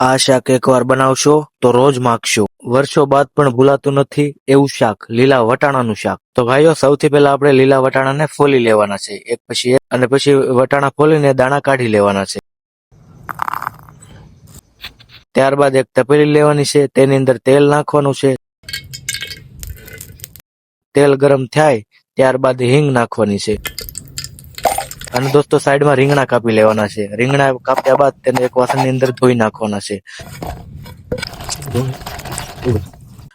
આ શાક એકવાર બનાવશો તો રોજ માગશો. વર્ષો બાદ પણ ભૂલાતું નથી એવું શાક, લીલા વટાણાનું શાક. તો ભાઈઓ, સૌથી પહેલા આપણે લીલા વટાણાને ફોલી લેવાના છે. એક પછી અને પછી વટાણા ફોલીને દાણા કાઢી લેવાના છે. ત્યારબાદ એક તપેલી લેવાની છે. તેની અંદર તેલ નાખવાનું છે. તેલ ગરમ થાય ત્યારબાદ હિંગ નાખવાની છે. અને દોસ્તો, સાઈડમાં રીંગણા કાપી લેવાના છે. રીંગણા કાપ્યા બાદ તેને એક વાસણની અંદર ધોઈ નાખવાના છે.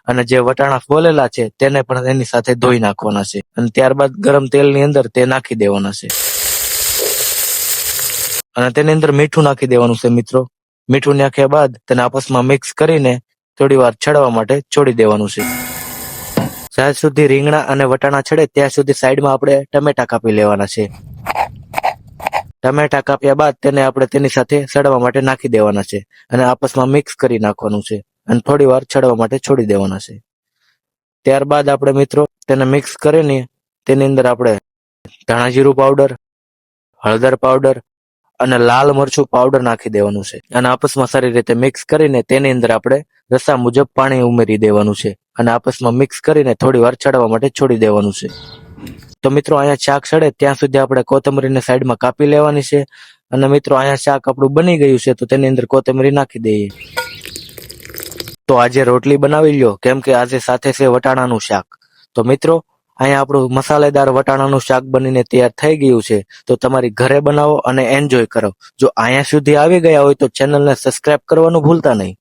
અને જે વટાણા ફોલેલા છે, તેને પણ એની સાથે ધોઈ નાખવાના છે. અને ત્યારબાદ ગરમ તેલની અંદર તે નાખી દેવાના છે. અને તેની અંદર મીઠું નાખી દેવાનું છે, મિત્રો. મીઠું નાખ્યા બાદ તેને આપસમાં મિક્સ કરીને થોડી વાર છડવા માટે છોડી દેવાનું છે. જ્યાં સુધી રીંગણા અને વટાણા છડે, ત્યાં સુધી સાઈડમાં આપણે ટમેટા કાપી લેવાના છે. ટમેટા કાપ્યા બાદ તેને આપણે તેની સાથે સડવા માટે નાખી દેવાના છે અને આપસમાં મિક્સ કરી નાખવાનું છે અને થોડી વાર છડવા માટે છોડી દેવાના છે. ત્યારબાદ આપણે મિત્રો તેને મિક્સ કરીને તેની અંદર આપણે ધાણા જીરું પાવડર હળદર પાવડર અને લાલ મરચું પાવડર નાખી દેવાનું છે અને આપસમાં સારી રીતે મિક્સ કરીને તેની અંદર આપણે રસા મુજબ પાણી ઉમેરી દેવાનું છે અને આપસમાં મિક્સ કરીને થોડી વાર ચડવા માટે છોડી દેવાનું છે. તો મિત્રો અહીંયા શાક સડે, ત્યાં સુધી આપણે કોથમરીને સાઈડમાં કાપી લેવાની છે. અને મિત્રો અહીંયા શાક આપણું બની ગયું છે, તો તેની અંદર કોથમરી નાખી દઈએ. તો આજે રોટલી બનાવી લ્યો, કેમ કે આજે સાથે છે વટાણાનું શાક. તો મિત્રો, અહીંયા આપણું મસાલેદાર વટાણાનું શાક બનીને તૈયાર થઈ ગયું છે. તો તમારી ઘરે બનાવો અને એન્જોય કરો. જો અહીંયા સુધી આવી ગયા હોય તો ચેનલને સબસ્ક્રાઇબ કરવાનું ભૂલતા નહીં.